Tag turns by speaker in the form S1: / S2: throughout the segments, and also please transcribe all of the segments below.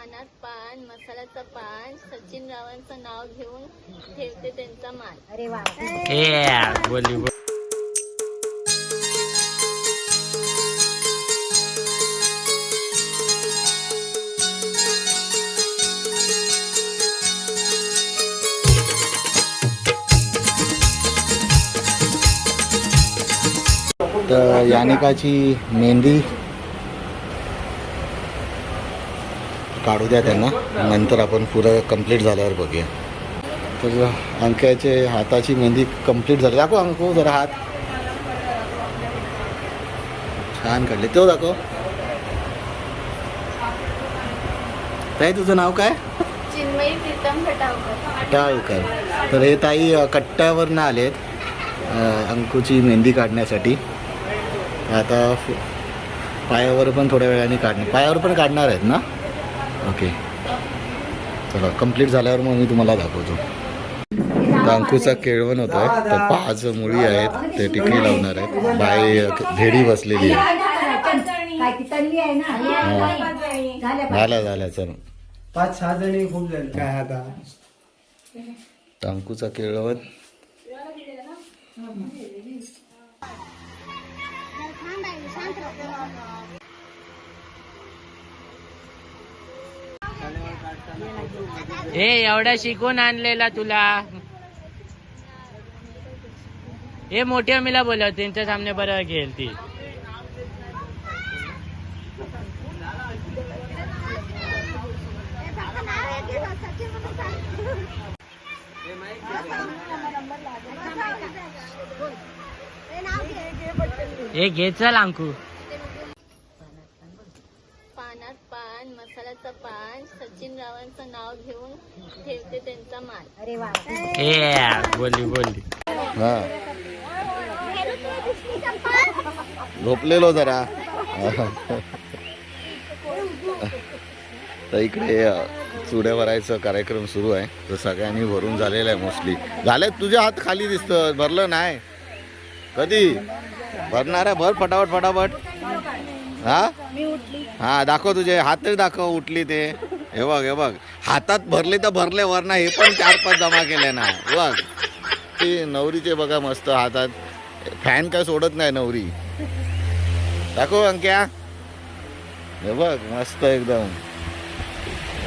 S1: पानात पान मसाल्याचं पान सचिन रावांचं नाव घेऊन ठेवते त्यांचा मान.
S2: अरे वा.
S3: ए बोली बोल.
S4: तर यानिकाची मेहंदी काढू द्या त्यांना. नंतर आपण पुरं कंप्लीट झाल्यावर बघूया. तर अंक्याचे हाताची मेहंदी कंप्लीट झाली. दाखव अंकू जरा हात. छान काढले. तो दाखव. ताई तुझं नाव काय? टाळकर तर हे ताई कट्ट्यावरनं आलेत अंकुची मेहंदी काढण्यासाठी. आता पायावर पण थोड्या वेळाने काढणे पायावर पण काढणार आहेत ना? ओके. चला कंप्लीट झाल्यावर मग मी तुम्हाला दाखवतो. अंकुचा केळवण होत आहे तर पाच मुली आहेत ते टिकली लावणार आहेत. बाई अ, भेडी बसलेली आहे.
S2: काय ती तल्ली आहे ना? झाल्या
S4: झाल्या चल.
S5: पाच सहा जणी खूप झाले. काय आता?
S4: अंकुचा केळवण.
S3: हे एवढा शिकून आणलेला तुला. हे मोठी अमीला बोलव त्यांच्या सामने बरं घेईल ती हे घे चल अंकू
S1: पानात पान मसाल्याचं पान सचिन रावांचं नाव घेऊन ठेवते त्यांचा मान
S2: अरे वा
S3: ए बोली बोली
S4: हा. झोपलेलो जरा. तर इकडे चुडे चुड्या कार्यक्रम सुरू आहे. तर सगळ्यांनी भरून झालेला आहे मोस्टली झाले तुझे हात खाली दिसतं. भरलं नाही. कधी? भरणार आहे. भर फटाफट फटाफट. हा? हा दाखव तुझे. हात तरी दाखव उठली ते. हे बघ हे बघ. हातात भरले तर भरले वर ना हे पण चार पाच जमा केले ना. बघ. ते नवरीचे बघा मस्त हातात. फॅन काय सोडत नाही नवरी. दाखव अंक्या. हे बघ मस्त एकदम.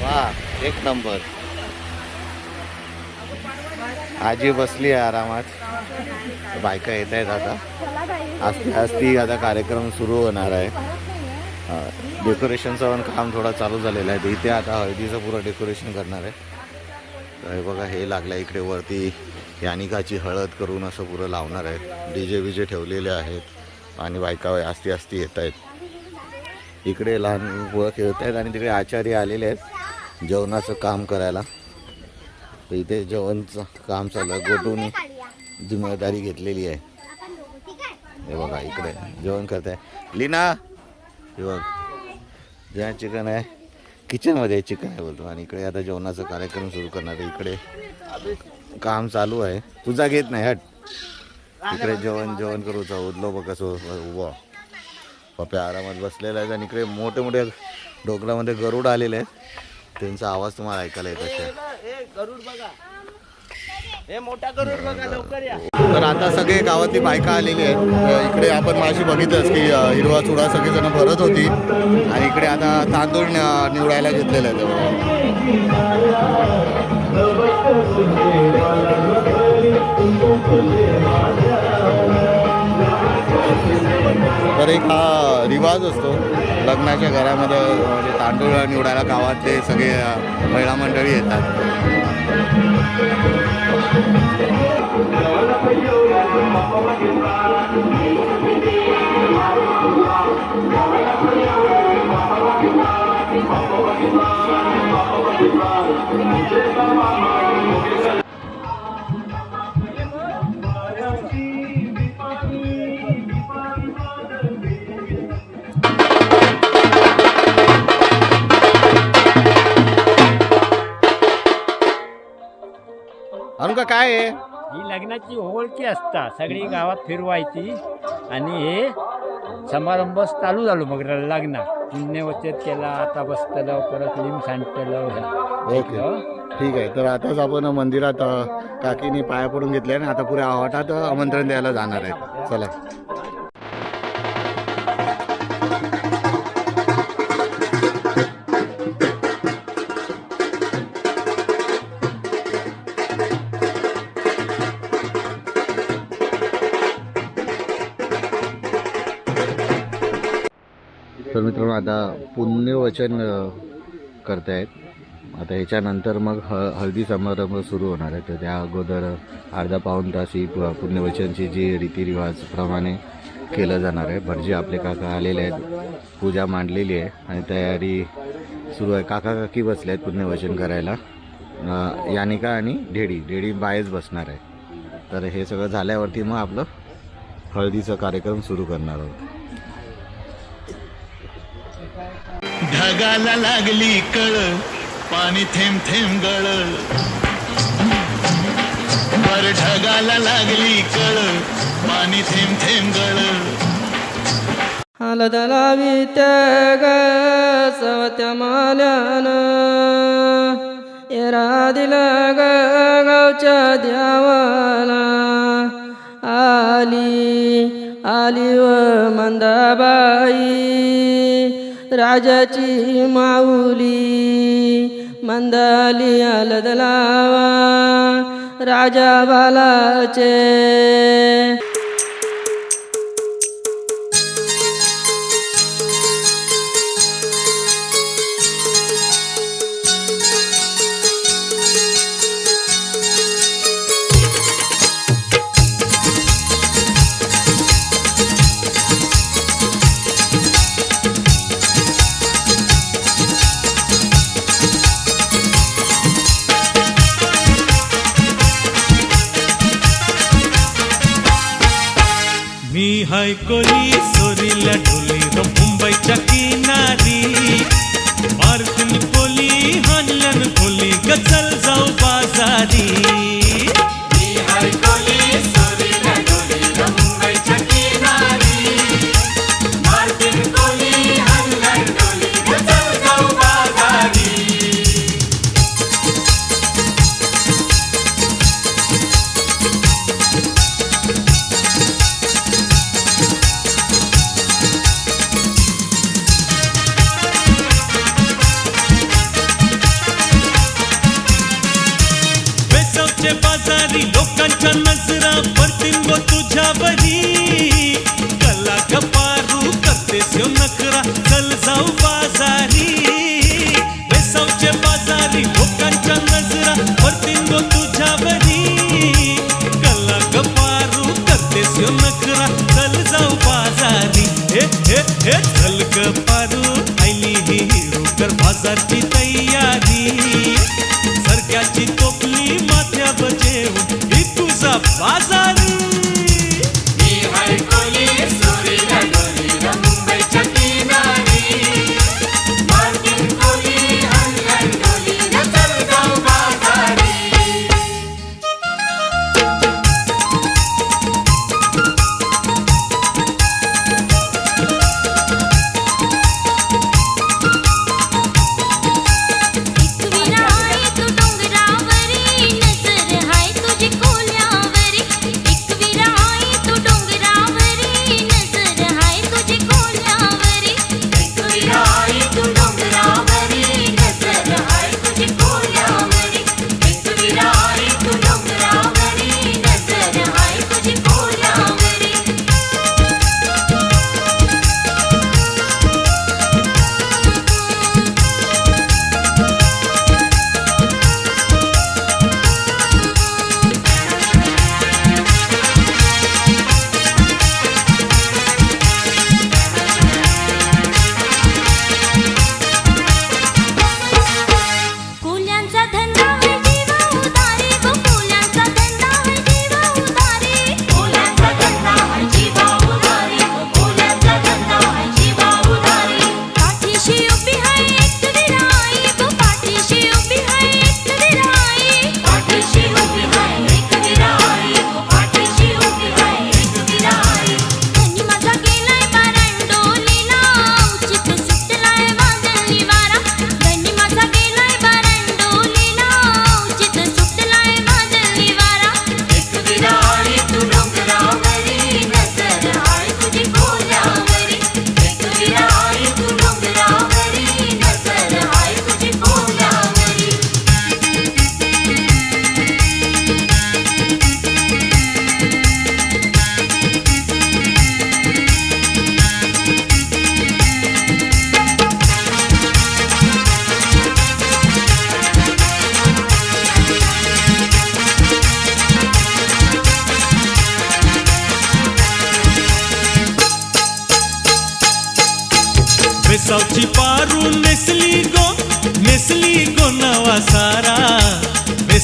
S4: वा एक नंबर. आजी बसली आहे आरामात. बायका येत आहेत आता. आज आज ती आता कार्यक्रम सुरू होणार आहे. डेकोरेशनचं पण काम थोडा चालू झालेलं आहे. तर इथे आता हळदीचं पुरं डेकोरेशन करणार आहे. तर हे बघा हे लागलं इकडे वरती. यानिकाची हळद करून असं पुरं लावणार आहे डी जे विजे ठेवलेले आहेत. आणि बायका आस्ती आस्ती येत आहेत. इकडे लहान पुरं खेळत आहेत आणि तिकडे आचार्य आलेले आहेत. जेवणाचं काम करायला. तर इथे जेवणचं काम चालू आहे. गोटून जिम्मेदारी घेतलेली आहे. हे बघा इकडे जेवण करत आहे लिना हे बघ. ज्या चिकन आहे. किचनमध्ये चिकन आहे बोलतो. आणि इकडे आता जेवणाचा कार्यक्रम सुरू करणार आहे. इकडे काम चालू आहे. तुझा घेत नाही हट. इकडे जेवण जेवण करू उदलो बघ कसं उभा. पप्या आरामात बसलेला आहे. आणि इकडे मोठे मोठे डोंगरामध्ये गरुड आलेले आहेत. त्यांचा आवाज तुम्हाला ऐकायला येत असेल. तर आता सगळे गावातली बायका आलेली आहेत. इकडे आपण माशी बघितलंच की हिरवा चुडा सगळेजण भरत होती. आणि इकडे आता तांदूळ न- निवडायला घेतलेलं आहे तर एक हा रिवाज असतो. लग्नाच्या घरामध्ये म्हणजे तांदूळ निवडायला गावातले सगळे महिला मंडळी येतात. अनुका काय आहे?
S3: ही लग्नाची ओळखी असता. सगळी गावात फिरवायची. आणि हे समारंभ चालू झालो मग लग्न. पुण्यवचेत केला आता बसतलं परत लिम सांडतलं
S4: ओके. ठीक आहे. तर आताच आपण मंदिरात अ, काकीने पाया पडून घेतले आणि आता पुऱ्या आवाटात आमंत्रण द्यायला जाणार आहे चला. आता पुण्यवचन अ, करतायत. आता ह्याच्यानंतर मग ह हळदी समारंभ सुरू होणार आहे. तर त्या अगोदर अर्धा पाऊण तास ही पु- पुण्यवचनची जी रीतिरिवाजप्रमाणे केलं जाणार आहे. भटजी आपले काका आलेले आहेत. पूजा मांडलेली आहे आणि तयारी सुरू आहे. काका काकी बसले आहेत पुण्यवचन करायला. यानिका आणि ढेडी. ढेडी बायच बसणार आहे. तर हे सगळं झाल्यावरती मग आपलं हळदीचा कार्यक्रम सुरू करणार आहोत.
S6: ढगाला लागली कळ पाणी थेंब थेंब गळ. वर ढगाला लागली कळ पाणी थेंब थेंब गळ.
S7: हलद लावी त्याग सवत्या माल्यान. येरा दिला ग गावच्या द्यावाला आली आली व मंदाबाई राजाची माऊली मंदाली आलदलावा राजा बालाचे
S6: मी हाय
S8: झलक पा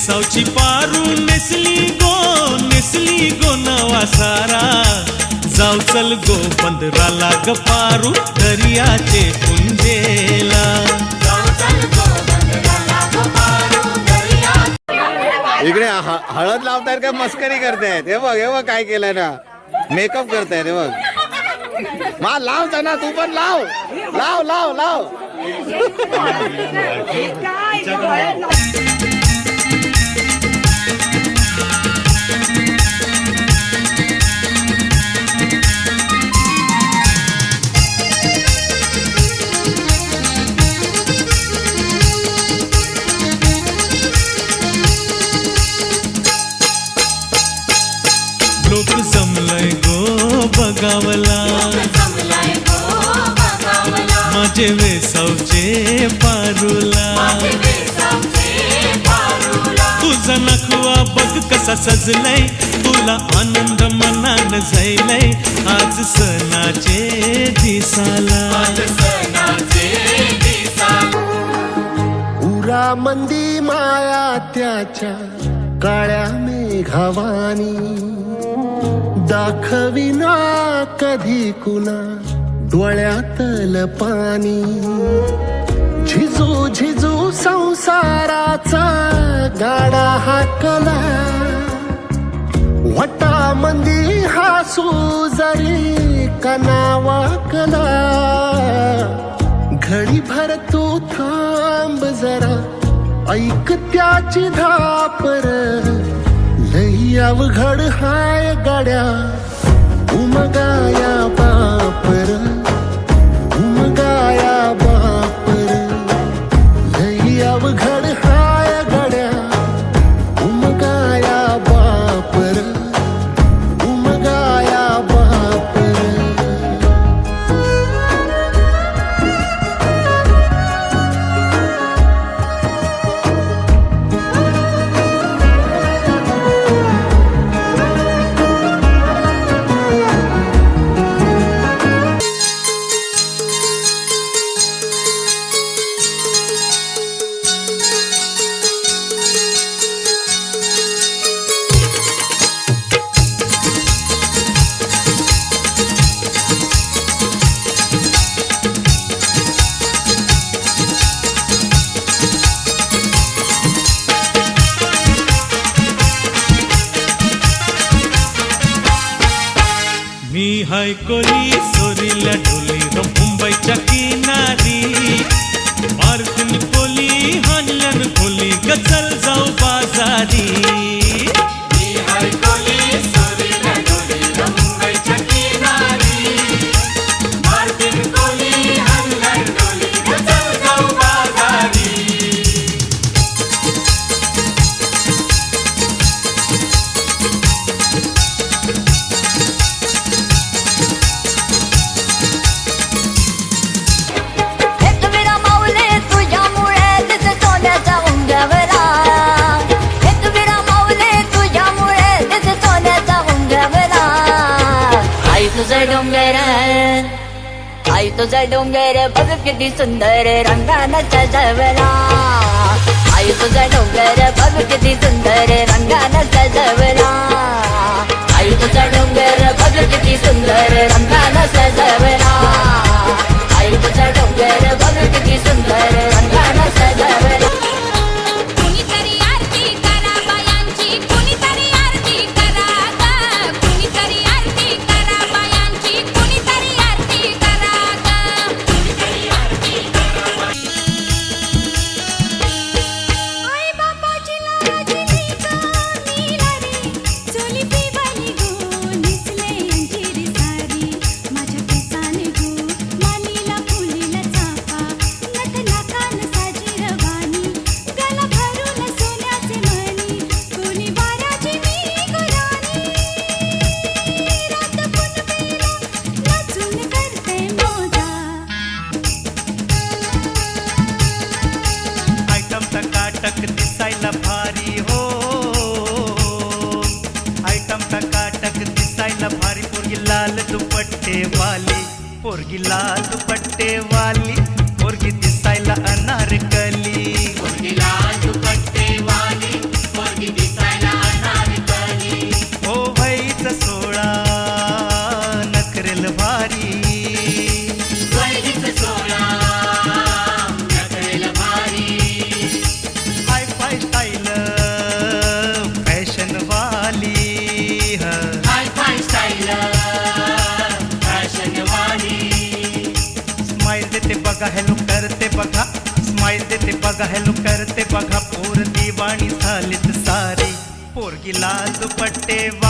S6: बेसावची पारू नेसली गो नेसली गो नवा सारा. जाऊ चल गो बंदराला ग पारू दर्याचे पुंजेला
S4: इकडे ह- हळद लावतायत का मस्करी करतायत? हे बघ हे बघ काय केलंय ना. मेकअप करतायत हे बघ. मा लाव ना तू पण लाव. लाव लाव लाव.
S6: बगावला माझे वेसावचे पारुला. तुझा नखवा बघ कसा सजलाय. तुला आनंद मनान जायलय आज सणाचे दिसाला.
S9: उरा मंदी माया त्याच्या काळ्या मेघावानी. दाखविना कधी कुणा डोळ्यातल पाणी झिजू झिजू संसाराचा गाडा हाकला. वटा मंदी हासू जरी कनावाकला घडी भर तू थांब जरा ऐक त्याची धापर लई अवघड हाय गड्या उमगाया बापर उमगाया बापर. लई अवघड
S6: मी हाय कोली सोरीला ढोली र मुंबईच्या किनारी. मार्कन कोली हानल्यान कोली गचल जाऊ बाजारी.
S10: डोंगर आई तुझं डोंगर बघ किती सुंदर रंगानं सजवला आई तुझं डोंगर बघ किती सुंदर रंगानं सजवला आई तुझा डोंगर बघ किती सुंदर रंगानं सजवला आई तुझा डोंगर बघ किती सुंदर रंगानं
S11: గిలాసు పట్టేవా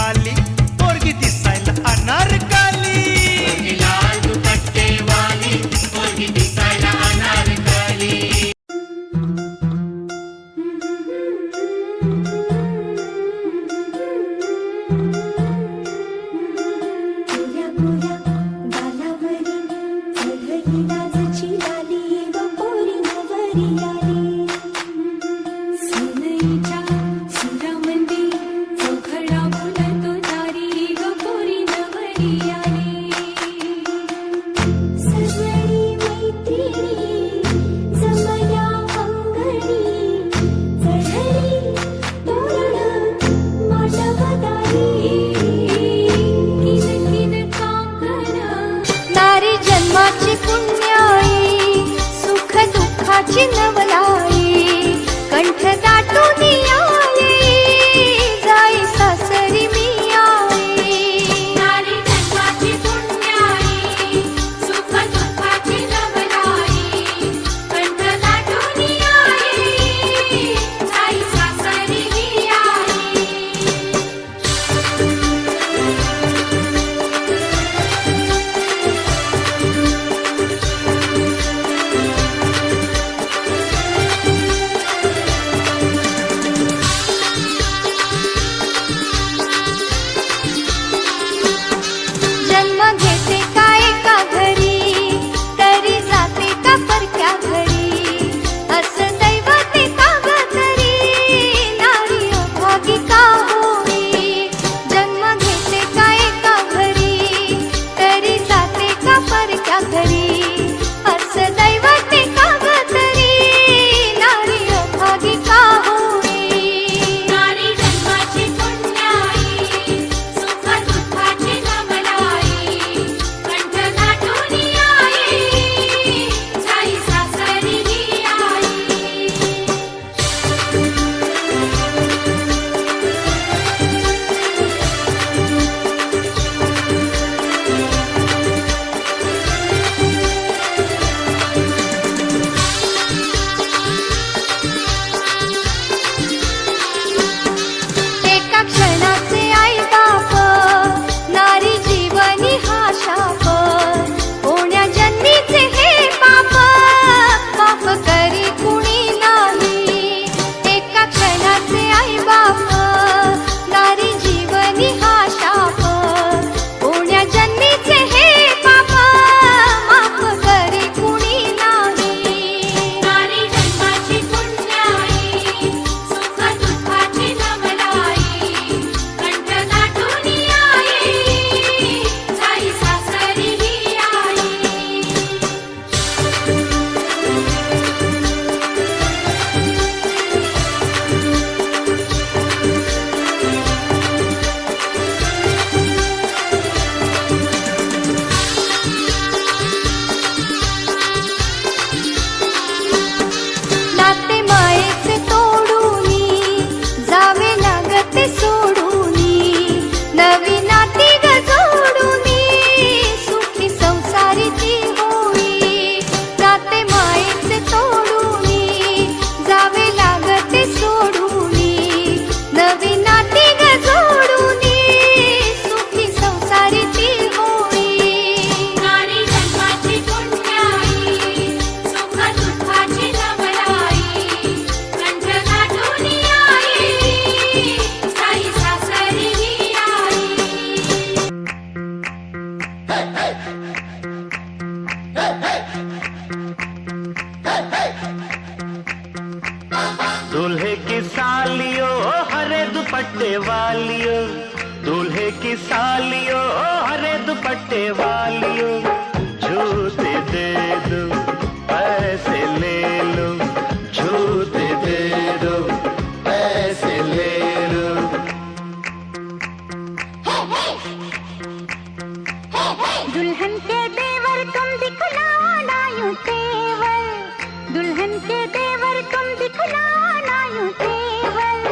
S10: दुल्हन के देवर तुम दिखलाना यूं
S2: केवल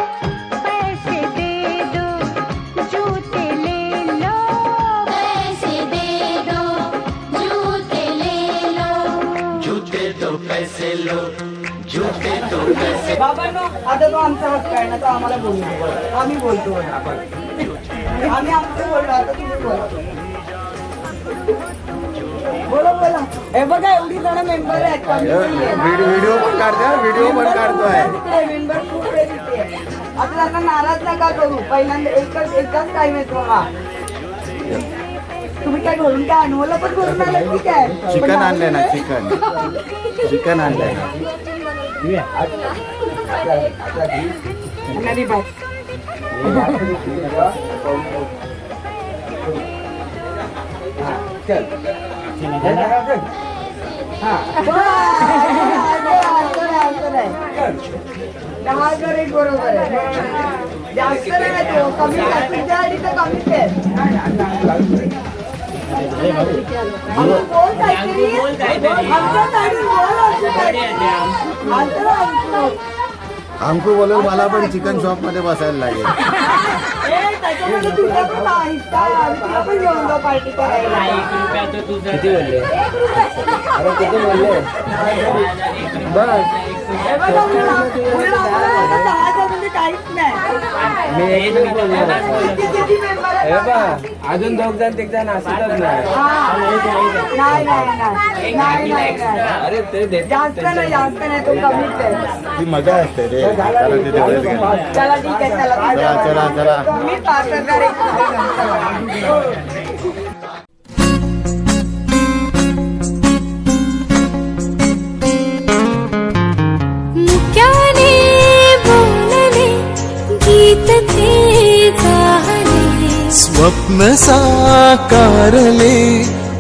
S2: आता तो आमचा हक्क आहे ना आम्हाला बोलतो आम्ही बोलतो आम्ही आमचं बोललो आता तुम्ही बोला. बोला बोला. हे बघा एवढी जण मेंबर आहेत.
S4: व्हिडिओ पण काढतोय व्हिडिओ पण काढतोय.
S2: मेंबर खूप आहे. आता त्यांना नाराज नका करू. पहिल्यांदा एकच एकच टाइम येतो हा. तुम्ही काय घरून काय अनवलं पण घरून आलं की काय?
S4: चिकन आणलंय ना चिकन. चिकन आणलंय ना.
S2: नाही बाय दहा हजार एक बरोबर आहे जास्त नाही तो कमी आहे. तुझ्या आधी तर कमीच आहे अगं,
S4: अंकू बोलून मला पण चिकन शॉपमध्ये बसायला लागेल
S2: त्याच्यामध्ये तुझा पण हिस्सा आहे. आम्ही तुला पण घेऊन जाऊ पार्टी करायला.
S3: किती बोलले?
S2: हे बघा, उलट- उलट आम्हाला आता दहा हजार म्हणजे काहीच नाही. किती- किती member आहेत?
S5: अजून दोघ जण एक जण असतच नाही
S2: हा. नाही नाही नाही. नाही नाही नाही.
S5: अरे ते देत
S2: जास्त नाही जास्त नाही. तो कमीच आहे.
S4: ती मजा असते रे। चला तिथे वेळ घालू.
S2: चला ठीक आहे चला
S4: चला चला चला।
S2: कमी पाच हजार एक चला.
S10: मुक्याने बोलले गीत ते झाले
S12: स्वप्न साकारले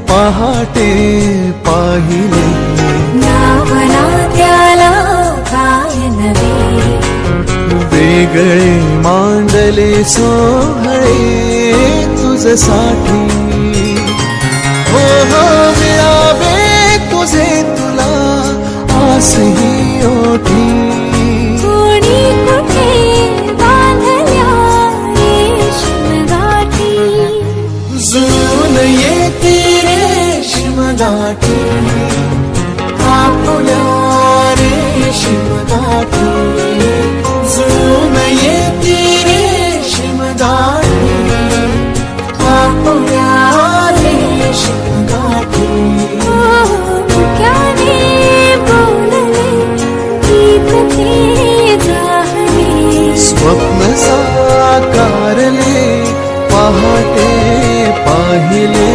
S12: पहाटे पाहिले। सगळे मांडले सोहळे तुझसाठी हो हो मिळावे तुझे तुला आसही स्वप्न साकारले पहाटे पाहिले.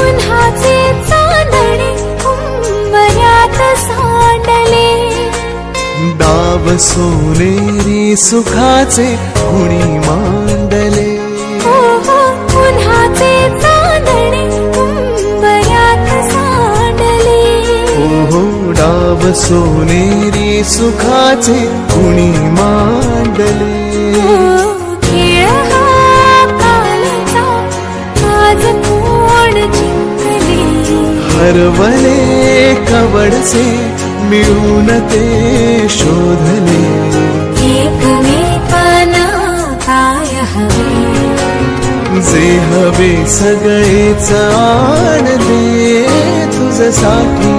S10: उन्हाचे चांदणे उंबऱ्यात सांडले.
S12: डाव सोनेरी सुखाचे कुणी मांडले. डाव सोनेरी सुखाचे कुणी मांडले? हरवले कवडसे मिळून ते शोधले. जे हवे सगळेच आणले तुझसाठी.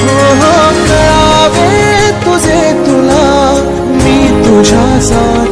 S12: हो, हो कळावे तुझे तुला मी तुझ्यासाठी